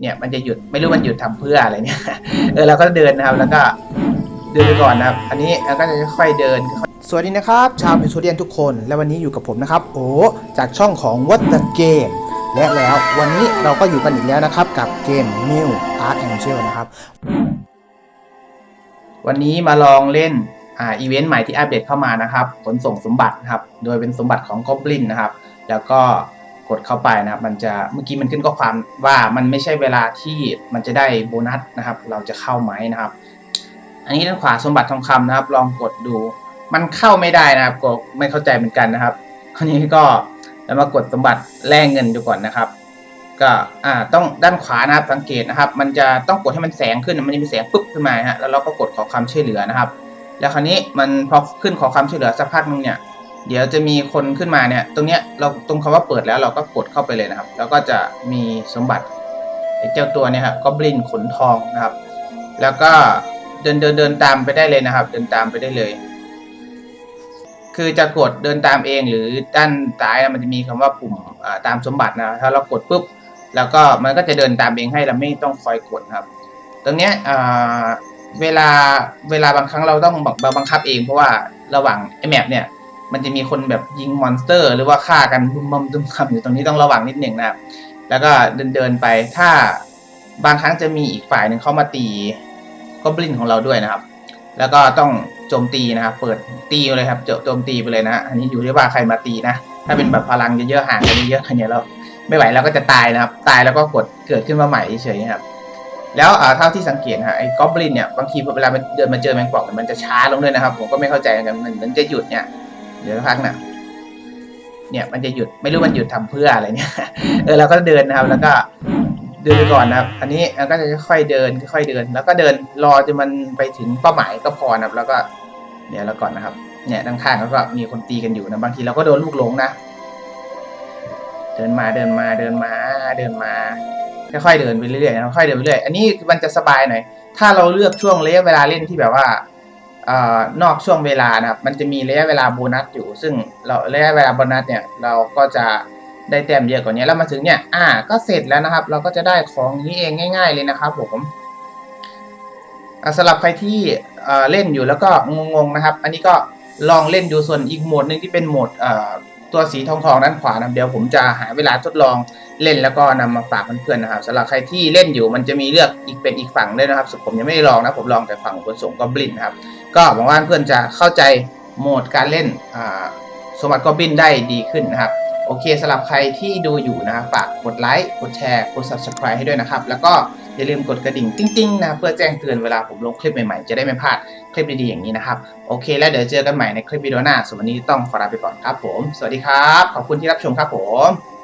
เนี่ยมันจะหยุดไม่รู้มันหยุดทำเพื่ออะไรเนี่ยเออเราก็เดินนะครับแล้วก็เดินไปก่อนนะครับ อันนี้เราก็จะค่อยๆเดินค่อยๆสวัสดีนะครับชาวพิโซเดียนทุกคน และวันนี้อยู่กับผมนะครับ โอ้จากช่องของ What the Game และแล้ววันนี้เราก็อยู่กันอีกแล้วนะครับ กับเกม New Art Angel นะครับ วันนี้มาลองเล่นอ่าอีเวนต์ใหม่ที่อัปเดตเข้ามานะครับ ขนส่งสมบัตินะครับ โดยเป็นสมบัติของกอบลินนะครับ แล้วก็ กดเข้าไปนะครับ มันจะเมื่อกี้มันขึ้นข้อความว่ามันไม่ใช่เวลาที่มันจะได้โบนัสนะครับ เราจะเข้าไหมนะครับ อันนี้ด้านขวาสมบัติทองคำนะครับ ลองกดดู มันเข้าไม่ได้นะครับก็ไม่เข้าใจเหมือนกันนะครับคราวนี้ก็แล้วมากดสมบัติแลกเงินดูก่อนนะครับ ก็อ่าต้องด้านขวานะครับสังเกตนะครับ มันจะต้องกดให้มันแสงขึ้นมันจะมีแสงปุ๊บขึ้นมาฮะแล้วเราก็กดขอความช่วยเหลือนะครับ แล้วคราวนี้มันพอขึ้นขอความช่วยเหลือสักพักนึงเนี่ย เดี๋ยวจะมีคนขึ้นมาเนี่ย ตรงเนี้ยเราตรงคำว่าเปิดแล้วเราก็กดเข้าไปเลยนะครับ แล้วก็จะมีสมบัติไอ้เจ้าตัวเนี่ยครับก็บลินขนทองนะครับ แล้วก็เดินเดินเดินตามไปได้เลยนะครับ เดินตามไปได้เลย คือจะกดเดินตามเองหรือด้านซ้ายมันจะมีคำว่าปุ่มตามสมบัตินะถ้าเรากดปุ๊บแล้วก็มันก็จะเดินตามเองให้เราไม่ต้องคอยกดครับ ตรงเนี้ยเวลาเวลาบางครั้งเราต้องบังบังคับเองเพราะว่าระหว่างไอแมปเนี่ย มันจะมีคนแบบยิงมอนสเตอร์ หรือว่าฆ่ากันบุมบัมดุมคำอยู่ตรงนี้ต้องระวังนิดหนึ่งนะครับแล้วก็เดินเดินไปถ้าบางครั้งจะมีอีกฝ่ายหนึ่งเข้ามาตีก็บลินของเราด้วยนะครับ แล้วก็ต้องโจมตีนะครับ เปิดตีเลยครับโจมตีไปเลยนะอันนี้อยู่ที่ว่าใครมาตีนะ ถ้าเป็นแบบพลังเยอะๆห่างกันเยอะๆเนี่ยเราไม่ไหวเราก็จะตายนะครับ ตายแล้วก็กดเกิดขึ้นมาใหม่เฉยๆนะครับแล้วอ่าเท่าที่สังเกตฮะไอ้กอบลินเนี่ยบางทีเวลามันเดินมาเจอแมงป่องเนี่ยมันจะช้าลงด้วยนะครับ ผมก็ไม่เข้าใจเหมือนมันมันจะหยุดเนี่ย เดี๋ยวสักพักนะเนี่ยมันจะหยุดไม่รู้มันหยุดทำเพื่ออะไรเนี่ย เออเราก็เดินนะครับ แล้วก็เดินไปก่อนนะครับ อันนี้เราก็จะค่อยๆเดินค่อยๆเดิน แล้วก็เดินรอจนมันไปถึงเป้าหมายก็พอนะครับ แล้วก็เดี๋ยวเราก่อนนะครับ เนี่ยด้านข้างแล้วก็มีคนตีกันอยู่นะบางทีเราก็โดนลูกหลงนะเดินมาเดินมาเดินมาเดินมาค่อยๆเดินไปเรื่อยๆค่อยๆเดินไปเรื่อยอันนี้มันจะสบายหน่อยถ้าเราเลือกช่วงระยะเวลาเล่นที่แบบว่า นอกช่วงเวลานะครับ มันจะมีระยะเวลาโบนัสอยู่ ซึ่งเราระยะเวลาโบนัสเนี่ย เราก็จะได้แต้มเยอะกว่านี้ แล้วมาถึงเนี่ย อ่า ก็เสร็จแล้วนะครับ เราก็จะได้ของนี้เองง่าย ๆ เลยนะครับผมสำหรับใครที่เล่นอยู่แล้วก็งงๆนะครับ อันนี้ก็ลองเล่นดูส่วนอีกโหมดหนึ่งที่เป็นโหมดตัวสีทองๆด้านขวานะเดี๋ยวผมจะหาเวลาทดลองเล่นแล้วก็นำมาฝากเพื่อนๆนะครับสำหรับใครที่เล่นอยู่มันจะมีเลือกอีกเป็นอีกฝั่งด้วยนะครับส่วนผมยังไม่ได้ลองนะผมลองแต่ฝั่งขนส่งก็บลินนะครับ ก็หวังว่าเพื่อนจะเข้าใจโหมดการเล่นสมบัติกอบบินได้ดีขึ้นนะครับ โอเคสำหรับใครที่ดูอยู่นะครับฝากกดไลค์กดแชร์กด subscribe ให้ด้วยนะครับ แล้วก็อย่าลืมกดกระดิ่งติ้งๆนะเพื่อแจ้งเตือนเวลาผมลงคลิปใหม่ๆ จะได้ไม่พลาดคลิปดีๆอย่างนี้นะครับ โอเค แล้วเดี๋ยวเจอกันใหม่ในคลิปวิดีโอหน้าส่วนวันนี้ต้องขอลาไปก่อนครับผม สวัสดีครับ ขอบคุณที่รับชมครับผม